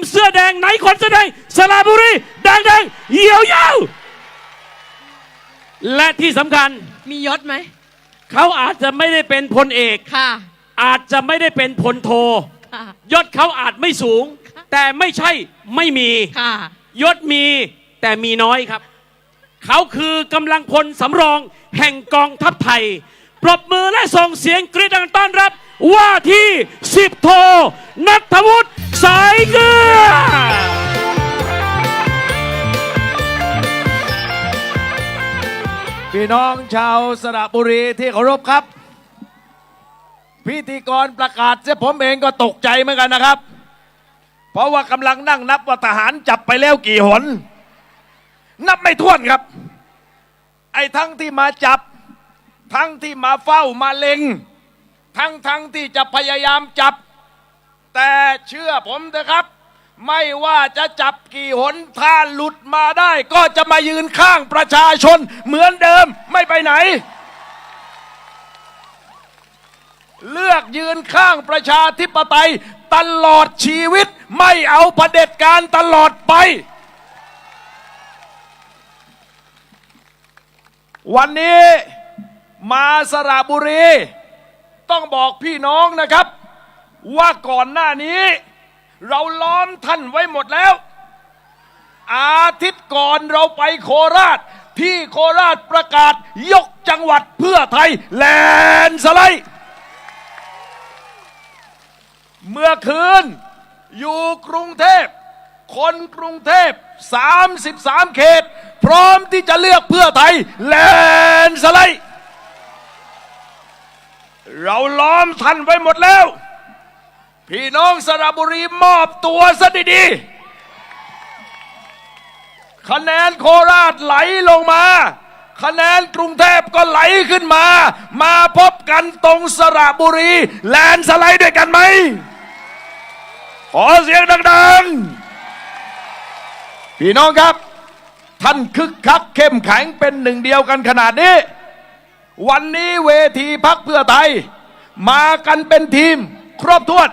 ำเสื้อแดงไหนคนเสื้อแดงสระบุรีดังๆเหี่ยวยาวและที่สำคัญมียศไหมเขาอาจจะไม่ได้เป็นพลเอก ค่ะ อาจจะไม่ได้เป็นพลโท ค่ะ ยศเขาอาจไม่สูง แต่ไม่ใช่ไม่มี ค่ะ ยศมีแต่มีน้อยครับ เขาคือกำลังพลสำรองแห่งกองทัพไทย ปรบมือและส่งเสียงกรีดดังต้อนรับ ว่าที่สิบโทนัทวุฒิ สายเกลือพี่น้องชาวสระบุรีที่เคารพครับ พิธีกรประกาศเสียผมเองก็ตกใจเหมือนกันนะครับ เพราะว่ากำลังนั่งนับว่าทหารจับไปแล้วกี่หน นับไม่ถ้วนครับ ไอ้ทั้งที่มาจับ ทั้งที่มาเฝ้ามาเล็ง ทั้งทั้งที่จะพยายามจับ แต่เชื่อผมเถอะครับ ไม่ว่าจะจับกี่หนถ้าหลุดมาได้ ก็จะมายืนข้างประชาชนเหมือนเดิมไม่ไปไหน เลือกยืนข้างประชาธิปไตยตลอดชีวิตไม่เอาประเด็จการตลอดไป วันนี้มาสระบุรี ต้องบอกพี่น้องนะครับ ว่าก่อนหน้านี้ เราล้อมท่านไว้หมดแล้ว อาทิตย์ก่อนเราไปโคราช ที่โคราชประกาศยกจังหวัดเพื่อไทยแลนสไลด์เมื่อคืนอยู่กรุงเทพ คนกรุงเทพ 33 เขต พร้อมที่จะเลือกเพื่อไทยแลนสไลด์เราล้อมท่านไว้หมดแล้ว พี่น้องสระบุรีมอบตัวซะดีๆ คะแนนโคราชไหลลงมา คะแนนกรุงเทพก็ไหลขึ้นมา มาพบกันตรงสระบุรี แลนด์สไลด์ด้วยกันไหม ขอเสียงดังๆ พี่น้องครับ ท่านคึกคักเข้มแข็งเป็นหนึ่งเดียวกันขนาดนี้ วันนี้เวทีพักเพื่อไทย มากันเป็นทีม ครบถ้วน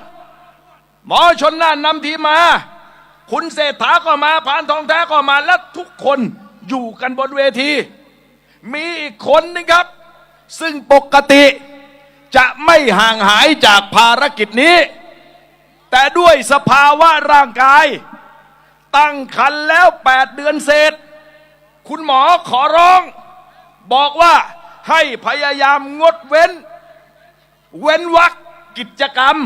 หมอชนน่านนำทีมมา คุณเศรษฐาก็มาพานทองแท้ก็มา และทุกคนอยู่กันบนเวที มีอีกคนนึงครับ ซึ่งปกติจะไม่ห่างหายจากภารกิจนี้ แต่ด้วยสภาวะร่างกาย ตั้งคันแล้ว 8 เดือนเศษ คุณหมอขอร้อง บอกว่าให้พยายามงดเว้น เว้นวักกิจกรรม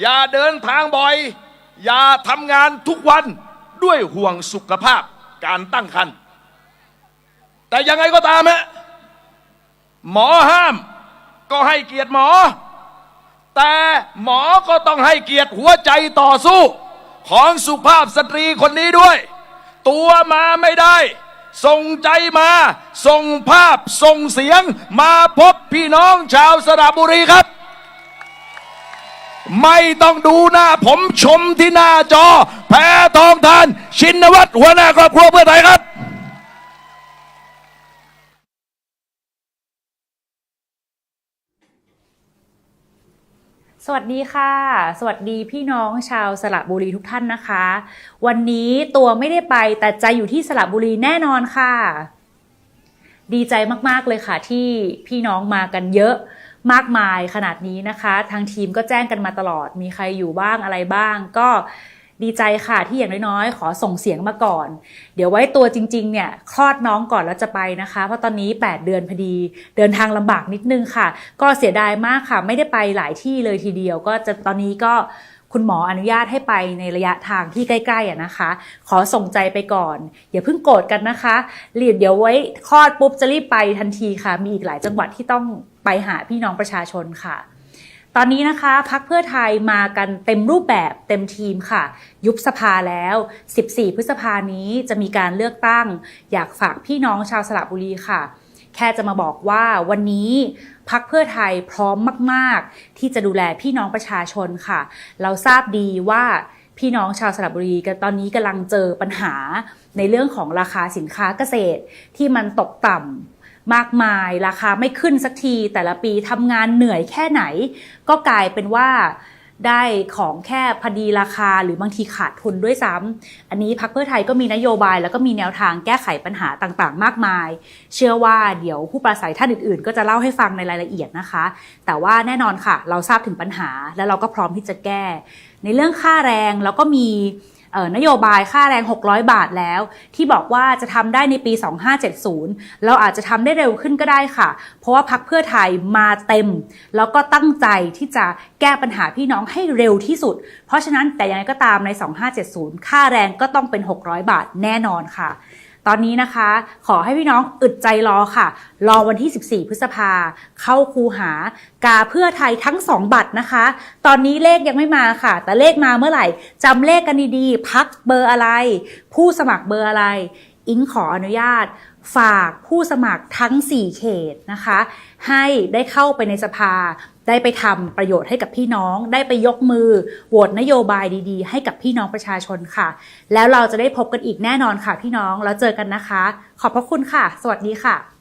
อย่าเดินทางบ่อย อย่าทำงานทุกวันด้วยห่วงสุขภาพการตั้งครรภ์แต่ยังไงก็ตามฮะหมอห้ามก็ให้เกียรติหมอ แต่หมอก็ต้องให้เกียรติหัวใจต่อสู้ ของสุภาพสตรีคนนี้ด้วย ตัวมาไม่ได้ ส่งใจมา ส่งภาพ ส่งเสียง มาพบพี่น้องชาวสระบุรีครับ ไม่ต้องดูหน้าผมชมที่หน้าจอ แพ้ทองทาน ชินวัตรหัวหน้าครอบครัวเพื่อไทยครับสวัสดีค่ะ สวัสดีพี่น้องชาวสระบุรีทุกท่านนะคะ วันนี้ตัวไม่ได้ไปแต่ใจอยู่ที่สระบุรีแน่นอนค่ะ ดีใจมากๆเลยค่ะที่พี่น้องมากันเยอะ มากมายขนาดนี้นะคะ ทางทีมก็แจ้งกันมาตลอด มีใครอยู่บ้างอะไรบ้าง ก็ดีใจค่ะที่อย่างน้อยๆ ขอส่งเสียงมาก่อน เดี๋ยวไว้ตัวจริงๆ เนี่ยคลอดน้องก่อนแล้วจะไปนะคะ เพราะตอนนี้ 8 เดือนพอดี เดินทางลำบากนิดนึงค่ะ ก็เสียดายมากค่ะ ไม่ได้ไปหลายที่เลยทีเดียว ก็จะตอนนี้ก็ คุณหมออนุญาตให้ไปในระยะทางที่ใกล้ๆอะนะคะ ขอส่งใจไปก่อน อย่าเพิ่งโกรธกันนะคะรีบเดี๋ยวไว้คลอดปุ๊บจะรีบไปทันทีค่ะ มีอีกหลายจังหวัดที่ต้องไปหาพี่น้องประชาชนค่ะตอนนี้นะคะพักเพื่อไทยมากันเต็มรูปแบบเต็มทีมค่ะ ยุบสภาแล้ว 14 พฤษภานี้จะมีการเลือกตั้ง อยากฝากพี่น้องชาวสระบุรีค่ะ แค่จะมาบอกว่าวันนี้พักเพื่อไทยพร้อมมาก ๆ ที่จะดูแลพี่น้องประชาชนค่ะ เราทราบดีว่าพี่น้องชาวสระบุรีกันตอนนี้กำลังเจอปัญหาในเรื่องของราคาสินค้าเกษตรที่มันตกต่ำมากมายราคาไม่ขึ้นสักทีแต่ละปีทำงานเหนื่อยแค่ไหน ก็กลายเป็นว่า ได้ของแค่พอดีราคาหรือบางทีขาดทุนด้วยซ้ำอันนี้พักเพื่อไทยก็มีนโยบาย แล้วก็มีแนวทางแก้ไขปัญหาต่างๆ มากมาย เชื่อว่าเดี๋ยวผู้ปราศัยท่านอื่นๆ ก็จะเล่าให้ฟังในรายละเอียดนะคะ แต่ว่าแน่นอนค่ะ เราทราบถึงปัญหา และเราก็พร้อมที่จะแก้ ในเรื่องค่าแรงแล้วก็มี นโยบายค่าแรง 600 บาทแล้ว ที่บอกว่าจะทำได้ในปี 2570 เราอาจจะทำได้เร็วขึ้นก็ได้ค่ะ เพราะว่าพักเพื่อไทยมาเต็ม แล้วก็ตั้งใจที่จะแก้ปัญหาพี่น้องให้เร็วที่สุด เพราะฉะนั้นแต่ยังไงก็ตามใน 2570 ค่าแรงก็ต้องเป็น 600 บาทแน่นอนค่ะ ตอนนี้นะคะ ขอให้พี่น้องอึดใจรอค่ะ รอวันที่ 14 พฤษภา เข้าคูหากาเพื่อไทยทั้ง 2 บัตรนะคะ ตอนนี้เลขยังไม่มาค่ะ แต่เลขมาเมื่อไหร่จำเลขกันดีๆ พักเบอร์อะไร ผู้สมัครเบอร์อะไร อิงขออนุญาตฝากผู้สมัครทั้ง 4 เขตนะคะ ให้ได้เข้าไปในสภา ได้ไปทำประโยชน์ให้กับพี่น้อง ได้ไปยกมือโหวตนโยบายดีๆ ให้กับพี่น้องประชาชนค่ะ แล้วเราจะได้พบกันอีกแน่นอนค่ะพี่น้องแล้วเจอกันนะคะ ขอบพระคุณค่ะ สวัสดีค่ะ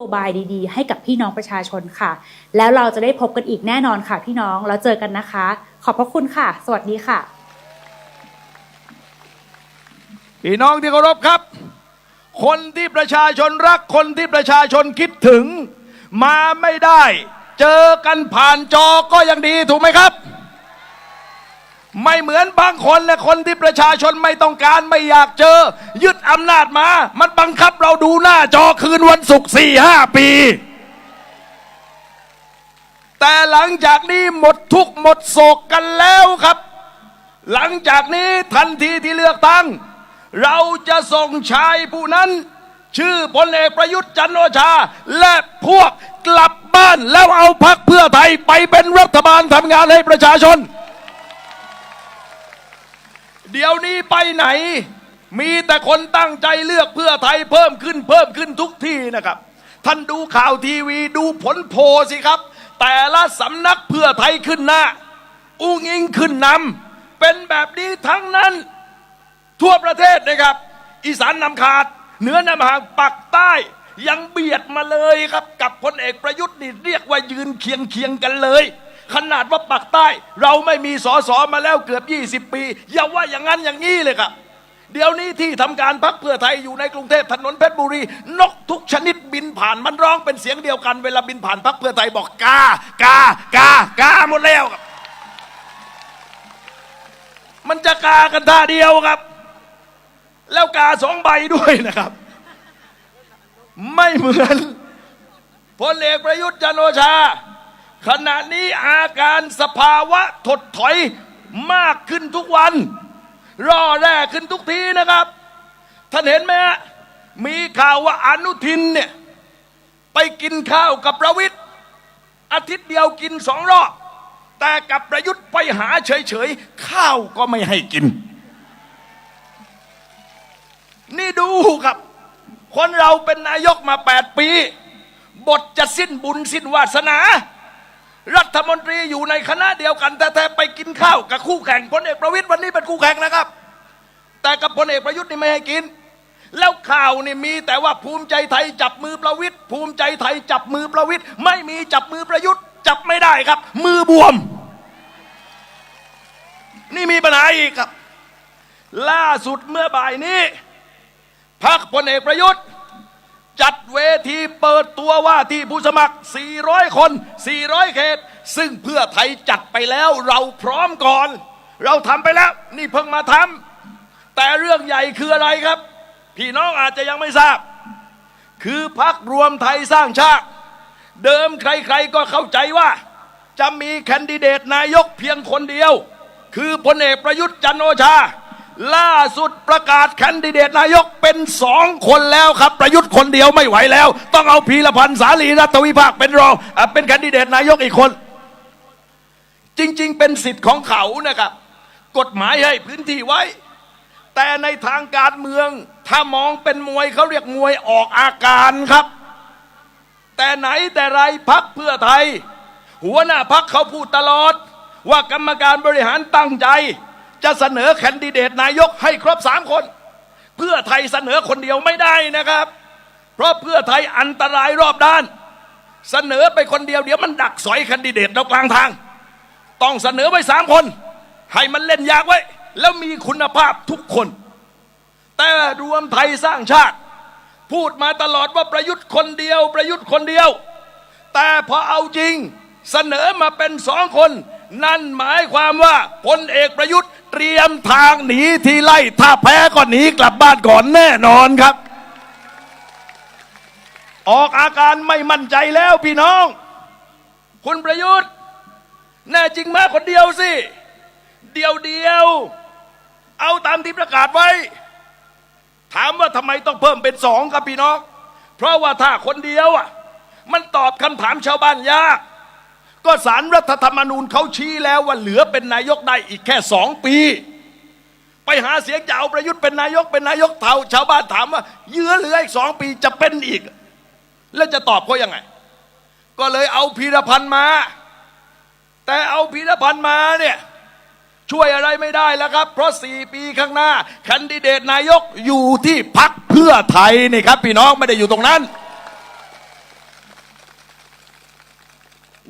โยบายดีๆ ให้กับพี่น้องประชาชนค่ะ แล้วเราจะได้พบกันอีกแน่นอนค่ะพี่น้องแล้วเจอกันนะคะ ขอบพระคุณค่ะ สวัสดีค่ะ พี่น้องที่เคารพครับ คนที่ประชาชนรักคนที่ประชาชนคิดถึง มาไม่ได้ เจอกันผ่านจอก็ยังดีถูกไหมครับ ไม่เหมือนบางคนนะคนที่ประชาชนไม่ต้องการไม่อยากเจอ ยึดอำนาจมา มันบังคับเราดูหน้าจอคืนวันศุกร์สี่ห้าปี แต่หลังจากนี้หมดทุกหมดโศกกันแล้วครับ หลังจากนี้ทันทีที่เลือกตั้ง เราจะส่งชายผู้นั้น ชื่อพลเอกประยุทธ์จันทร์โอชา และพวกกลับบ้านแล้วเอาพักเพื่อไทยไปเป็นรัฐบาลทำงานให้ประชาชน เดี๋ยวนี้ไปไหน มีแต่คนตั้งใจเลือกเพื่อไทยเพิ่มขึ้นเพิ่มขึ้นทุกที่นะครับ ท่านดูข่าวทีวีดูผลโพสิครับ แต่ละสำนักเพื่อไทยขึ้นหน้า อุ้งอิงขึ้นนำเป็นแบบนี้ทั้งนั้น ทั่วประเทศนะครับ อีสานนำขาด เหนือนำห่างปักใต้ยังเบียดมาเลยครับ กับพลเอกประยุทธ์นี่เรียกว่ายืนเคียงเคียงกันเลย ขนาดว่าปักใต้ เราไม่มีสอสอมาแล้วเกือบ 20 ปี อย่าว่าอย่างนั้นอย่างนี้เลยครับ เดี๋ยวนี้ที่ทำการพักเพื่อไทยอยู่ในกรุงเทพถนนเพชรบุรี นกทุกชนิดบินผ่านมันร้องเป็นเสียงเดียวกัน เวลาบินผ่านพักเพื่อไทยบอกกากากากาหมดแล้วครับมันจะกากันท่าเดียวครับ แล้วกาสองใบด้วยนะครับ ไม่เหมือนพลเอกประยุทธ์จันโอชา ขณะนี้อาการสภาวะถดถอยมากขึ้นทุกวัน ร่อแร่ขึ้นทุกทีนะครับ ท่านเห็นไหมฮะมีข่าวว่าอนุทินเนี่ย ไปกินข้าวกับประวิทย์อาทิตย์เดียวกินสองรอบ แต่กับประยุทธ์ไปหาเฉยๆ ข้าวก็ไม่ให้กิน นี่ดูครับ คนเราเป็นนายกมาแปดปี บทจะสิ้นบุญสิ้นวาสนา รัฐมนตรีอยู่ในคณะเดียวกัน แต่แต่ไปกินข้าวกับคู่แข่งพลเอกประวิตยวันนี้เป็นคู่แข่งนะครับ แต่กับพลเอกประยุทธ์นี่ไม่ให้กิน แล้วข่าวนี่มีแต่ว่าภูมิใจไทยจับมือประวิตยภูมิใจไทยจับมือประวิตยไม่มีจับมือประยุทธ์ จับไม่ได้ครับ มือบวม นี่มีปัญหาอีกครับ ล่าสุดเมื่อบ่ายนี้พักพลเอกประยุทธ์ จัดเวทีเปิดตัวว่าที่ผู้สมัคร 400 คน 400 เขต ซึ่งเพื่อไทยจัดไปแล้วเราพร้อมก่อน เราทำไปแล้ว นี่เพิ่งมาทำแต่เรื่องใหญ่คืออะไรครับ พี่น้องอาจจะยังไม่ทราบ คือพักรวมไทยสร้างชาติ เดิมใครๆก็เข้าใจว่า จะมีแคนดิเดตนายกเพียงคนเดียว คือพลเอกประยุทธ์จันโอชา ล่าสุดประกาศแคนดิเดตนายกเป็นสองคนแล้วครับ ประยุทธ์คนเดียวไม่ไหวแล้ว ต้องเอาพีรพันธ์สาลีรัตวิภาคเป็นรองอเป็นแคนดิเดตนายกอีกคน จริง ๆ เป็นสิทธิ์ของเขานะครับ กฎหมายให้พื้นที่ไว้ แต่ในทางการเมือง ถ้ามองเป็นมวยเขาเรียกมวยออกอาการครับ แต่ไหนแต่ไรพักเพื่อไทย หัวหน้าพักเขาพูดตลอด ว่ากรรมการบริหารตั้งใจ จะเสนอแคนดิเดตนายกให้ครบสามคน เพื่อไทยเสนอคนเดียวไม่ได้นะครับ เพราะเพื่อไทยอันตรายรอบด้าน เสนอไปคนเดียวเดี๋ยวมันดักสอยแคนดิเดตเรากลางทาง ต้องเสนอไว้สามคน ให้มันเล่นยากไว้ แล้วมีคุณภาพทุกคน แต่รวมไทยสร้างชาติ พูดมาตลอดว่าประยุทธ์คนเดียว ประยุทธ์คนเดียว แต่พอเอาจริงเสนอมาเป็นสองคน นั่นหมายความว่าพลเอกประยุทธ์ เตรียมทางหนีทีไล่ ถ้าแพ้ก็หนีกลับบ้านก่อนแน่นอนครับ ออกอาการไม่มั่นใจแล้วพี่น้อง คุณประยุทธ์ แน่จริงมาคนเดียวสิ เดียวเดียว เอาตามที่ประกาศไว้ ถามว่าทำไมต้องเพิ่มเป็นสองครับพี่น้อง เพราะว่าถ้าคนเดียวอะมันตอบคำถามชาวบ้านยาก ก็สารรัฐธรรมนูญเขาชี้แล้วว่าเหลือเป็นนายกได้อีกแค่สองปี ไปหาเสียงจะเอาประยุทธ์เป็นนายกเป็นนายกเท่าชาวบ้านถามว่า เยื้อเหลืออีกสองปีจะเป็นอีก แล้วจะตอบเขายังไง ก็เลยเอาพีรพันธ์มา แต่เอาพีรพันธ์มาเนี่ยช่วยอะไรไม่ได้แล้วครับ เพราะ 4 ปีข้างหน้าแคนดิเดตนายกอยู่ที่พักเพื่อไทยนี่ครับ พี่น้องไม่ได้อยู่ตรงนั้น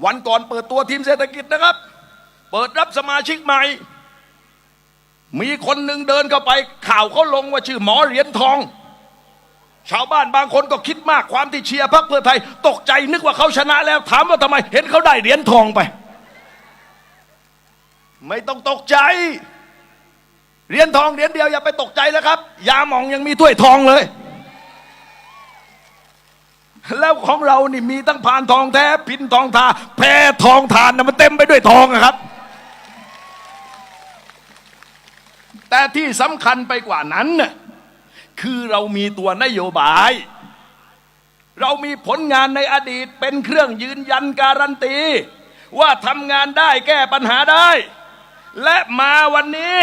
วันก่อนเปิดตัวทีมเศรษฐกิจนะครับ เปิดรับสมาชิกใหม่ มีคนหนึ่งเดินเข้าไปข่าวเขาลงว่าชื่อหมอเหรียญทอง ชาวบ้านบางคนก็คิดมากความที่เชียร์พรรคเพื่อไทย ตกใจนึกว่าเขาชนะแล้วถามว่าทำไม เห็นเขาได้เหรียญทองไป ไม่ต้องตกใจเหรียญทองเหรียญเดียวอย่าไปตกใจแล้วครับ ยาหมองยังมีถ้วยทองเลย แล้วของเรานี่มีตั้งพานทองแท้พินทองทา แพรทองทานนะมันเต็มไปด้วยทองอะครับ แต่ที่สำคัญไปกว่านั้นน่ะคือเรามีตัวนโยบาย เรามีผลงานในอดีตเป็นเครื่องยืนยันการันตี ว่าทำงานได้แก้ปัญหาได้ และมาวันนี้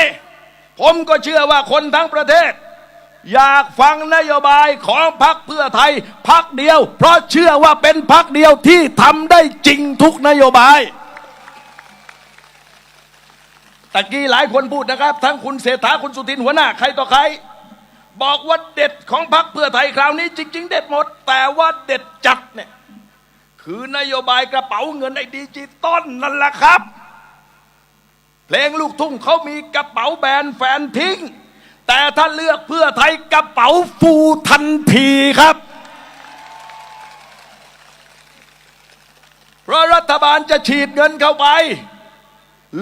ผมก็เชื่อว่าคนทั้งประเทศ อยากฟังนโยบายของพรรคเพื่อไทยพรรคเดียว เพราะเชื่อว่าเป็นพรรคเดียวที่ทำได้จริงทุกนโยบายตะกี้หลายคนพูดนะครับ ทั้งคุณเศรษฐาคุณสุทินหัวหน้าใครต่อใคร บอกว่าเด็ดของพรรคเพื่อไทยคราวนี้จริง ๆ เด็ดหมด แต่ว่าเด็ดจัดเนี่ยคือนโยบายกระเป๋าเงินไอ้ดิจิตอลนั่นแหละครับ เพลงลูกทุ่งเขามีกระเป๋าแบรนด์แฟนทิ้ง แต่ถ้าเลือกเพื่อไทยกระเป๋าฟูทันทีครับ เพราะรัฐบาลจะฉีดเงินเข้าไป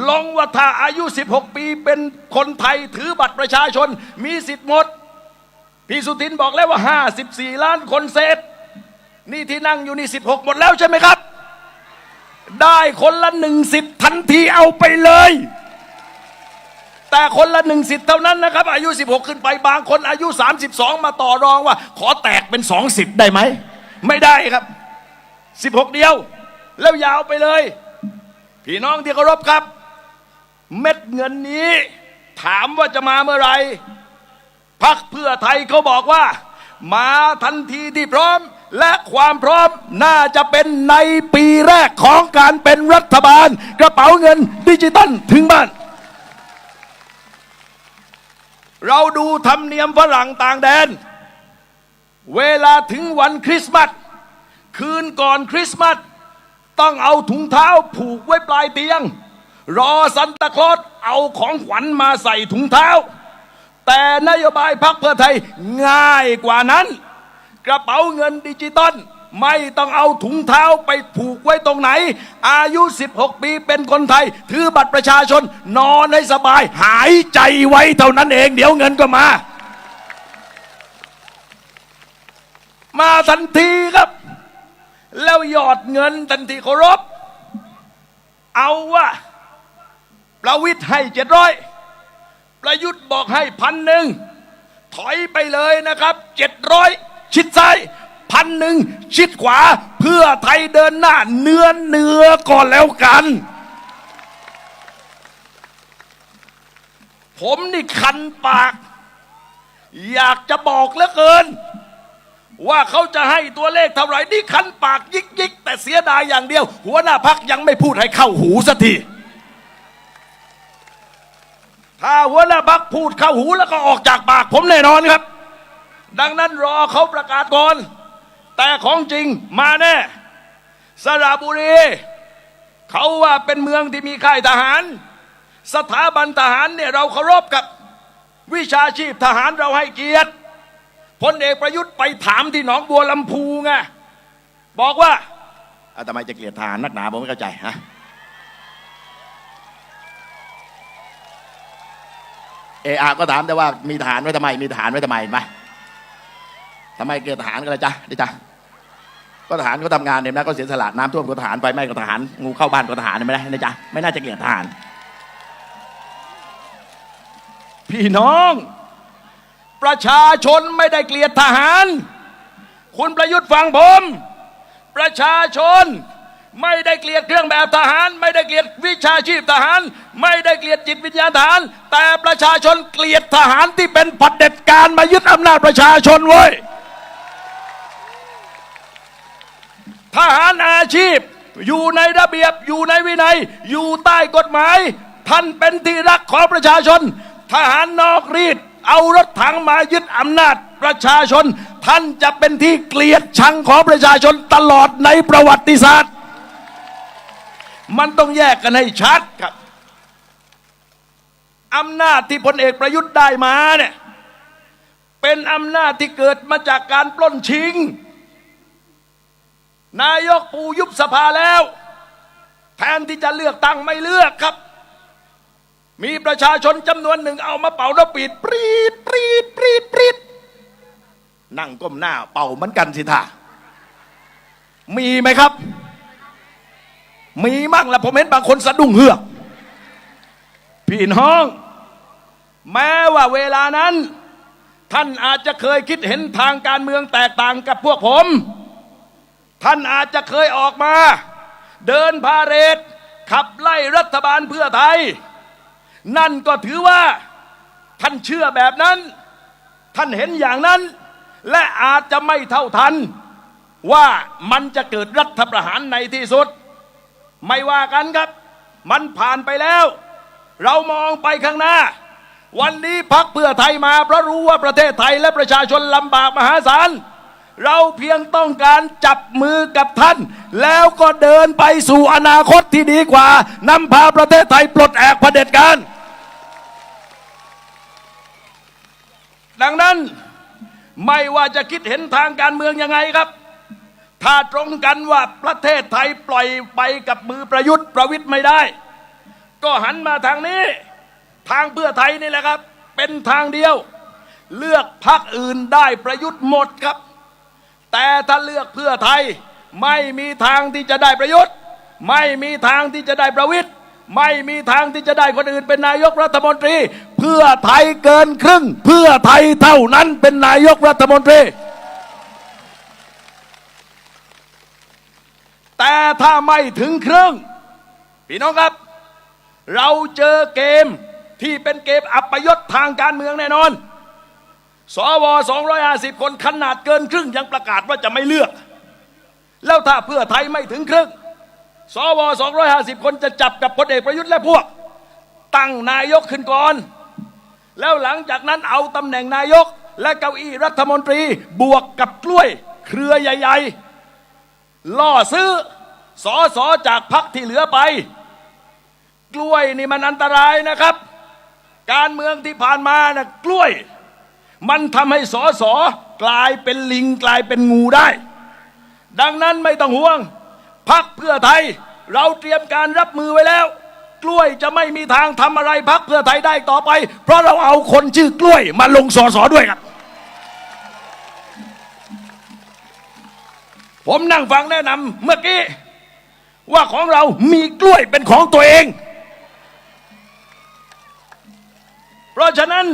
ลงว่าถ้าอายุ 16 ปีเป็นคนไทยถือบัตรประชาชนมีสิทธิ์หมด พี่สุทินบอกแล้วว่า 54 ล้านคนเศษ นี่ที่นั่งอยู่นี่ 16 หมดแล้วใช่ไหมครับ ได้คนละหนึ่งสิทธิ์ทันทีเอาไปเลย แต่คนละหนึ่งสิทธิ์เท่านั้นนะครับ อายุ 16 ขึ้นไปบางคนอายุ 32 มาต่อรองว่า ขอแตกเป็นสองสิทธิ์ได้ไหม ไม่ได้ครับ 16 เดียว แล้วยาวไปเลย พี่น้องที่เคารพครับ เม็ดเงินนี้ ถามว่าจะมาเมื่อไหร่พักเพื่อไทยเขาบอกว่า มาทันทีที่พร้อม และความพร้อมน่าจะเป็นในปีแรกของการเป็นรัฐบาล กระเป๋าเงินดิจิตอลถึงบ้าน เราดูธรรมเนียมฝรั่งต่างแดน เวลาถึงวันคริสต์มาสคืนก่อนคริสต์มาสต้องเอาถุงเท้าผูกไว้ปลายเตียง รอซันตาคลอสเอาของขวัญมาใส่ถุงเท้า แต่นโยบายพรรคเพื่อไทยง่ายกว่านั้น กระเป๋าเงินดิจิตอล ไม่ต้องเอาถุงเท้าไปผูกไว้ตรงไหน อายุ 16 ปีเป็นคนไทย ถือบัตรประชาชน นอนให้สบาย หายใจไว้เท่านั้นเอง เดี๋ยวเงินก็มา มาทันทีครับ แล้วหยอดเงินทันทีเคารพ เอาว่าประวิทย์ให้เจ็ดร้อยประยุทธ์บอกให้พันหนึ่งถอยไปเลยนะครับเจ็ดร้อยชิดซ้าย พันหนึ่งชิดขวาเพื่อไทยเดินหน้าเนื้อเนื้อก่อนแล้วกัน ผมนี่คันปาก อยากจะบอกเหลือเกิน ว่าเขาจะให้ตัวเลขเท่าไหร่นี่คันปากยิกยิกแต่เสียดายอย่างเดียว หัวหน้าพักยังไม่พูดให้เข้าหูสักทีถ้าหัวหน้าพักพูดเข้าหูแล้วก็ออกจากปากผมแน่นอนครับ ดังนั้นรอเขาประกาศก่อน แต่ของจริงมาแน่ สระบุรี เขาว่าเป็นเมืองที่มีค่ายทหาร สถาบันทหารเนี่ยเราเคารพกับวิชาชีพทหารเราให้เกียรติพลเอกประยุทธ์ไปถามที่หนองบัวลำพูไงบอกว่าอ่ทำไมจะเกลียดทหารนักหนาผมไม่เข้าใจฮะเออาก็ถามแต่ว่ามีทหารไว้ทำไม มีทหารไว้ทำไมเห็นไหมทำไมเกลียดทหารกันเลยจ๊ะดิจ๊ะ ก็ทหารก็ทำงานเนี่ยนะก็เสียสละน้ำท่วมก็ทหารไฟไหม้ก็ทหารงูเข้าบ้านก็ทหารเห็นไหมนะจ๊ะไม่น่าจะเกลียดทหาร พี่น้อง ประชาชนไม่ได้เกลียดทหาร คุณประยุทธ์ฟังผม ประชาชนไม่ได้เกลียดเครื่องแบบทหาร ไม่ได้เกลียดวิชาชีพทหาร ไม่ได้เกลียดจิตวิญญาณทหาร แต่ประชาชนเกลียดทหารที่เป็นผัดเด็จการมายึดอำนาจประชาชนเว้ย ทหารอาชีพ อยู่ในระเบียบอยู่ในวินัย อยู่ใต้กฎหมาย ท่านเป็นที่รักของประชาชน ทหารนอกรีด เอารถถังมายึดอำนาจประชาชน ท่านจะเป็นที่เกลียดชังของประชาชนตลอดในประวัติศาสตร์ มันต้องแยกกันให้ชัดครับอำนาจที่พลเอกประยุทธ์ได้มาเนี่ยเป็นอำนาจที่เกิดมาจากการปล้นชิง นายกปูยุบสภาแล้ว แทนที่จะเลือกตั้งไม่เลือกครับ มีประชาชนจำนวนหนึ่งเอามาเป่านกปีดปรีดปรีดปรีดปรีดนั่งก้มหน้าเป่าเหมือนกันสิท่ามีไหมครับ มีมั่งแล้วผมเห็นบางคนสะดุ้งเฮือกพี่น้อง แม้ว่าเวลานั้น ท่านอาจจะเคยคิดเห็นทางการเมืองแตกต่างกับพวกผม ท่านอาจจะเคยออกมา เดินพาเรดขับไล่รัฐบาลเพื่อไทย นั่นก็ถือว่า ท่านเชื่อแบบนั้น ท่านเห็นอย่างนั้น และอาจจะไม่เท่าทัน ว่ามันจะเกิดรัฐประหารในที่สุด ไม่ว่ากันครับ มันผ่านไปแล้ว เรามองไปข้างหน้า วันนี้พักเพื่อไทยมาเพราะรู้ว่าประเทศไทยและประชาชนลำบากมหาศาล เราเพียงต้องการจับมือกับท่าน แล้วก็เดินไปสู่อนาคตที่ดีกว่านำพาประเทศไทยปลดแอกเผด็จการดังนั้นไม่ว่าจะคิดเห็นทางการเมืองยังไงครับ ถ้าตรงกันว่าประเทศไทยปล่อยไปกับมือประยุทธ์ประวิทย์ไม่ได้ ก็หันมาทางนี้ ทางเพื่อไทยนี่แหละครับ เป็นทางเดียว เลือกพักอื่นได้ประยุทธ์หมดครับ แต่ถ้าเลือกเพื่อไทย ไม่มีทางที่จะได้ประยุทธ์ ไม่มีทางที่จะได้ประวิทย์ไม่มีทางที่จะได้คนอื่นเป็นนายกรัฐมนตรี เพื่อไทยเกินครึ่ง เพื่อไทยเท่านั้นเป็นนายกรัฐมนตรี แต่ถ้าไม่ถึงครึ่ง พี่น้องครับ เราเจอเกมที่เป็นเกมอัปยศทางการเมืองแน่นอน สว250 คนขนาดเกินครึ่งยังประกาศว่าจะไม่เลือก แล้วถ้าเพื่อไทยไม่ถึงครึ่ง สว250 คนจะจับกับพลเอกประยุทธ์และพวก ตั้งนายกขึ้นก่อน แล้วหลังจากนั้นเอาตำแหน่งนายกและเก้าอี้รัฐมนตรีบวกกับกล้วย เครือใหญ่ๆ ล่อซื้อสอสอจากพักที่เหลือไป กล้วยนี่มันอันตรายนะครับ การเมืองที่ผ่านมานะกล้วย มันทำให้สอสอกลายเป็นลิงกลายเป็นงูได้ ดังนั้นไม่ต้องห่วงพักเพื่อไทยเราเตรียมการรับมือไว้แล้ว กล้วยจะไม่มีทางทำอะไรพักเพื่อไทยได้ต่อไป เพราะเราเอาคนชื่อกล้วยมาลงสอสอด้วยครับ ผมนั่งฟังแนะนำเมื่อกี้ ว่าของเรามีกล้วยเป็นของตัวเอง เพราะฉะนั้น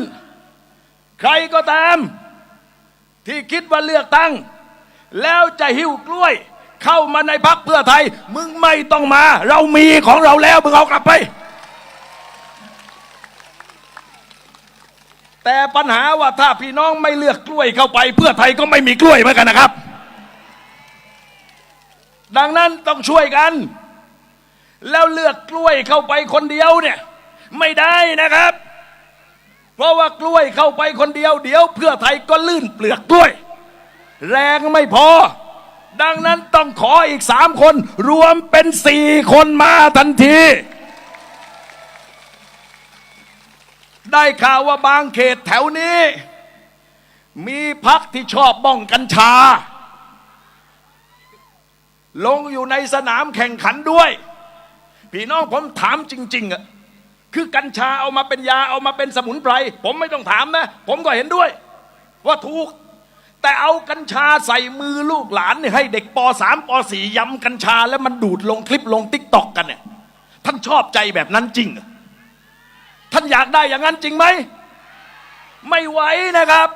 ใครก็ตาม ที่คิดว่าเลือกตั้ง แล้วจะหิ้วกล้วย เข้ามาในพักเพื่อไทย มึงไม่ต้องมา เรามีของเราแล้ว มึงเอากลับไป แต่ปัญหาว่าถ้าพี่น้องไม่เลือกกล้วยเข้าไป เพื่อไทยก็ไม่มีกล้วยเหมือนกันนะครับ ดังนั้นต้องช่วยกัน แล้วเลือกกล้วยเข้าไปคนเดียวเนี่ย ไม่ได้นะครับ เพราะว่ากล้วยเข้าไปคนเดียวเดี๋ยวเพื่อไทยก็ลื่นเปลือกกล้วย แรงไม่พอ ดังนั้นต้องขออีกสามคน รวมเป็นสี่คนมาทันที ได้ข่าวว่าบางเขตแถวนี้ มีพักที่ชอบบ้องกัญชา ลงอยู่ในสนามแข่งขันด้วย พี่น้องผมถามจริง ๆอะ คือกัญชาเอามาเป็นยาเอามาเป็นสมุนไพร ผมไม่ต้องถามนะ ผมก็เห็นด้วย ว่าถูก แต่เอากัญชาใส่มือลูกหลานเนี่ยให้เด็กป .3 ป .4 ยำกัญชาแล้วมันดูดลงคลิปลงติ๊กตอกกันเนี่ยท่านชอบใจแบบนั้นจริงท่านอยากได้อย่างนั้นจริงไหมไม่ไหวนะครับ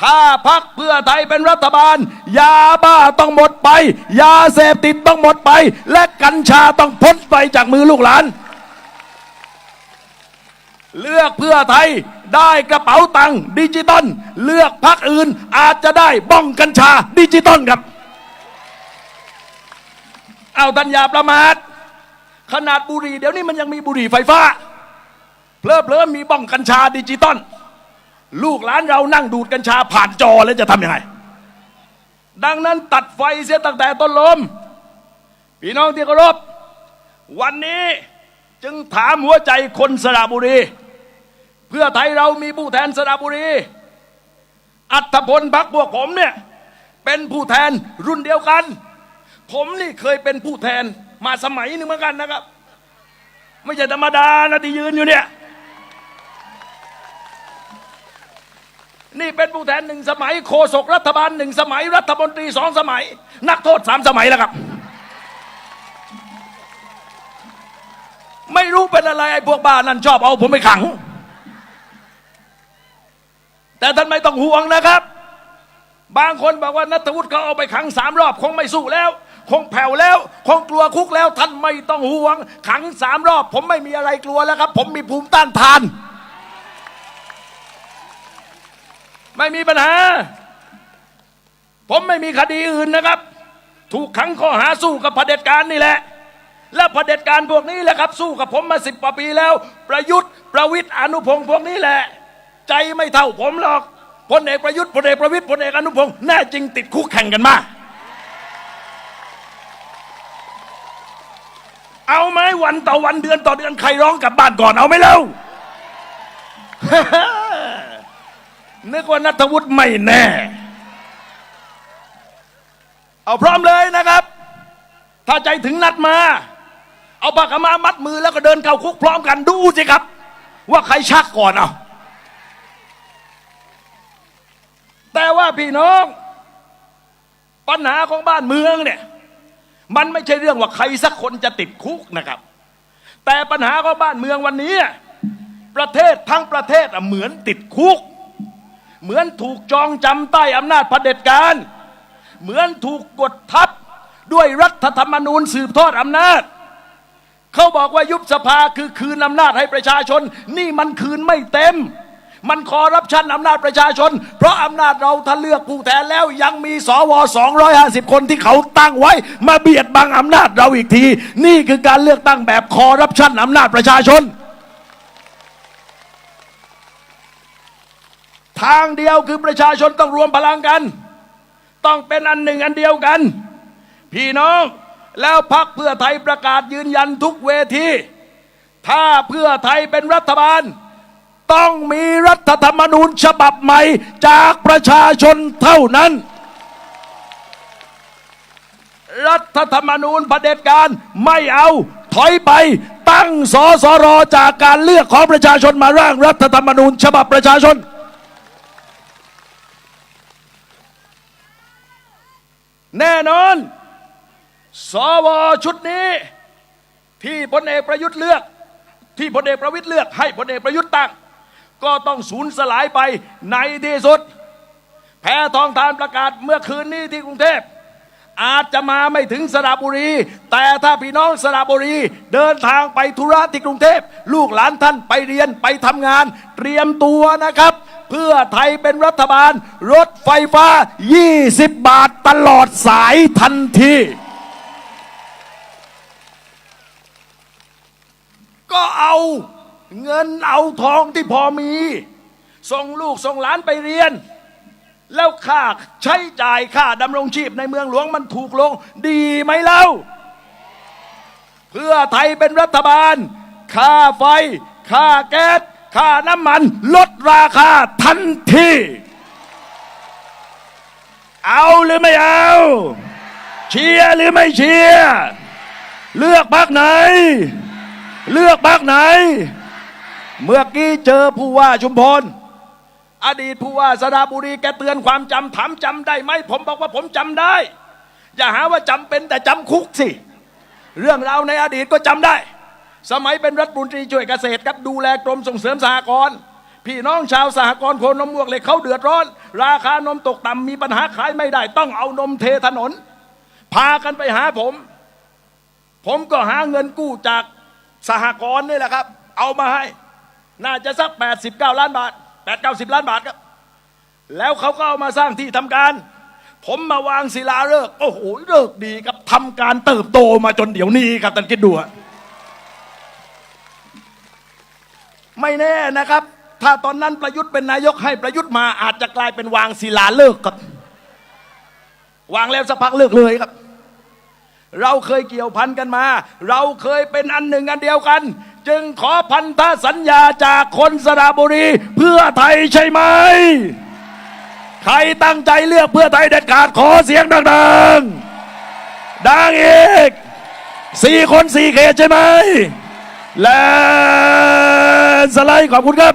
ถ้าพักเพื่อไทยเป็นรัฐบาล ยาบ้าต้องหมดไป ยาเสพติดต้องหมดไป และกัญชาต้องพ้นไปจากมือลูกหลาน เลือกเพื่อไทยได้กระเป๋าตังค์ดิจิตอลเลือกพักอื่นอาจจะได้บ้องกัญชาดิจิตอลครับ เอาทัญญาประมาทขนาดบุหรี่เดี๋ยวนี้มันยังมีบุหรี่ไฟฟ้า เพลิเพลิมีบ้องกัญชาดิจิตอลลูกหลานเรานั่งดูดกัญชาผ่านจอแล้วจะทำยังไง ดังนั้นตัดไฟเสียตั้งแต่ต้นลม พี่น้องที่เคารพวันนี้จึงถามหัวใจคนสระบุรี เพื่อไทยเรามีผู้แทนสระบุรี อัฐพลพักพวกผมเนี่ย เป็นผู้แทนรุ่นเดียวกัน ผมนี่เคยเป็นผู้แทนมาสมัยหนึ่งเหมือนกันนะครับ ไม่ใช่ธรรมดานะที่ยืนอยู่เนี่ย นี่เป็นผู้แทนหนึ่งสมัยโฆษกรัฐบาลหนึ่งสมัย รัฐมนตรีสองสมัย นักโทษสามสมัยแล้วครับไม่รู้เป็นอะไรไอ้พวกบ้านั่นชอบเอาผมไปขัง แต่ท่านไม่ต้องห่วงนะครับ บางคนบอกว่านัทวุฒิเขาเอาไปขังสามรอบ คงไม่สู้แล้ว คงแผ่วแล้ว คงกลัวคุกแล้ว ท่านไม่ต้องห่วง ขังสามรอบ ผมไม่มีอะไรกลัวแล้วครับ ผมมีภูมิต้านทาน ไม่มีปัญหา ผมไม่มีคดีอื่นนะครับ ถูกขังข้อหาสู้กับเผด็จการนี่แหละและเผด็จการพวกนี้แหละครับ สู้กับผมมาสิบกว่าปีแล้ว ประยุทธ์ประวิทย์อนุพงศ์พวกนี้แหละ ใจไม่เท่าผมหรอกพลเอกประยุทธ์พลเอกประวิทย์พลเอกอนุพงศ์แน่จริงติดคุกแข่งกันมา เอาไหมวันต่อวันเดือนต่อเดือนใครร้องกลับบ้านก่อนเอาไหมเล่านึกว่านัทวุฒิไม่แน่ เอาพร้อมเลยนะครับ ถ้าใจถึงนัดมา เอาปากกามามัดมือแล้วก็เดินเข้าคุกพร้อมกันดูสิครับ ว่าใครชักก่อนเอา แต่ว่าพี่น้อง ปัญหาของบ้านเมืองเนี่ย มันไม่ใช่เรื่องว่าใครสักคนจะติดคุกนะครับ แต่ปัญหาของบ้านเมืองวันนี้ ประเทศทั้งประเทศเหมือนติดคุก เหมือนถูกจองจำใต้อำนาจเผด็จการ เหมือนถูกกดทับด้วยรัฐธรรมนูญสืบทอดอำนาจเขาบอกว่ายุบสภาคือคืนอำนาจให้ประชาชน นี่มันคืนไม่เต็ม มันคอร์รัปชันอำนาจประชาชน เพราะอำนาจเราถ้าเลือกผู้แทนแล้วยังมีสว250 คนที่เขาตั้งไว้ มาเบียดบังอำนาจเราอีกที นี่คือการเลือกตั้งแบบคอร์รัปชันอำนาจประชาชน ทางเดียวคือประชาชนต้องรวมพลังกัน ต้องเป็นอันหนึ่งอันเดียวกัน พี่น้องแล้วพักเพื่อไทยประกาศยืนยันทุกเวที ถ้าเพื่อไทยเป็นรัฐบาล ต้องมีรัฐธรรมนูญฉบับใหม่จากประชาชนเท่านั้น รัฐธรรมนูญเผด็จการไม่เอาถอยไปตั้งสสรจากการเลือกของประชาชนมาร่างรัฐธรรมนูญ ฉบับประชาชน แน่นอน สวชุดนี้ ที่พลเอกประยุทธ์เลือก ที่พลเอกประวิตยเลือกให้พลเอกประยุทธ์ตั้ง ก็ต้องสูญสลายไปในที่สุด แพทองทานประกาศเมื่อคืนนี้ที่กรุงเทพ อาจจะมาไม่ถึงสระบุรี แต่ถ้าพี่น้องสระบุรี เดินทางไปธุระที่กรุงเทพ ลูกหลานท่านไปเรียนไปทำงาน เตรียมตัวนะครับ เพื่อไทยเป็นรัฐบาล รถไฟฟ้า 20 บาทตลอดสายทันทีก็เอา เงินเอาทองที่พอมี ส่งลูกส่งหลานไปเรียน แล้วค่าใช้จ่ายค่าดำรงชีพในเมืองหลวงมันถูกลงดีไหมเล่า เพื่อไทยเป็นรัฐบาล ค่าไฟ ค่าแก๊ส ค่าน้ำมัน ลดราคาทันที เอาหรือไม่เอา เชียร์หรือไม่เชียร์ เลือกพรรคไหน เลือกพรรคไหน เมื่อกี้เจอผู้ว่าชุมพรอดีตผู้ว่าสระบุรีแกเตือนความจำถามจำได้ไหมผมบอกว่าผมจำได้ อย่าหาว่าจำเป็นแต่จำคุกสิ เรื่องราวในอดีตก็จำได้ สมัยเป็นรัฐมนตรีช่วยเกษตรครับดูแลกรมส่งเสริมสหกรณ์พี่น้องชาวสหกรณ์โคนนมมวกเหล็กเขาเดือดร้อน ราคานมตกต่ำมีปัญหาขายไม่ได้ ต้องเอานมเทถนน พากันไปหาผม ผมก็หาเงินกู้จากสหกรณ์นี่แหละครับ เอามาให้ น่าจะสัก 89 ล้านบาท 8 90 ล้านบาทครับ แล้วเขาก็เอามาสร้างที่ทำการ ผมมาวางศิลาฤกษ์โอ้โหเลิกดีครับทำการเติบโตมาจนเดี๋ยวนี้ครับท่านคิดดูอะไม่แน่นะครับ ถ้าตอนนั้นประยุทธ์เป็นนายกให้ประยุทธ์มาอาจจะกลายเป็นวางศิลาฤกษ์ครับวางแล้วสักพักเลิกเลยครับ เราเคยเกี่ยวพันกันมา เราเคยเป็นอันหนึ่งอันเดียวกัน จึงขอพันธสัญญาจากคนสระบุรีเพื่อไทยใช่ไหม ใครตั้งใจเลือกเพื่อไทยเด็ดขาดขอเสียงดังๆ ดังอีกสี่คนสี่เขตใช่ไหม และสไลด์ขอบคุณครับ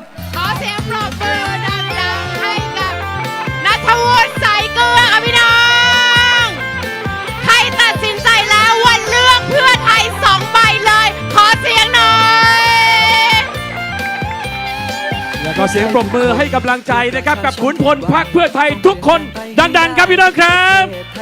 ขอเสียงปรบมือให้กำลังใจนะครับกับขุนพลพักเพื่อไทยทุกคนดังๆครับพี่น้องครับ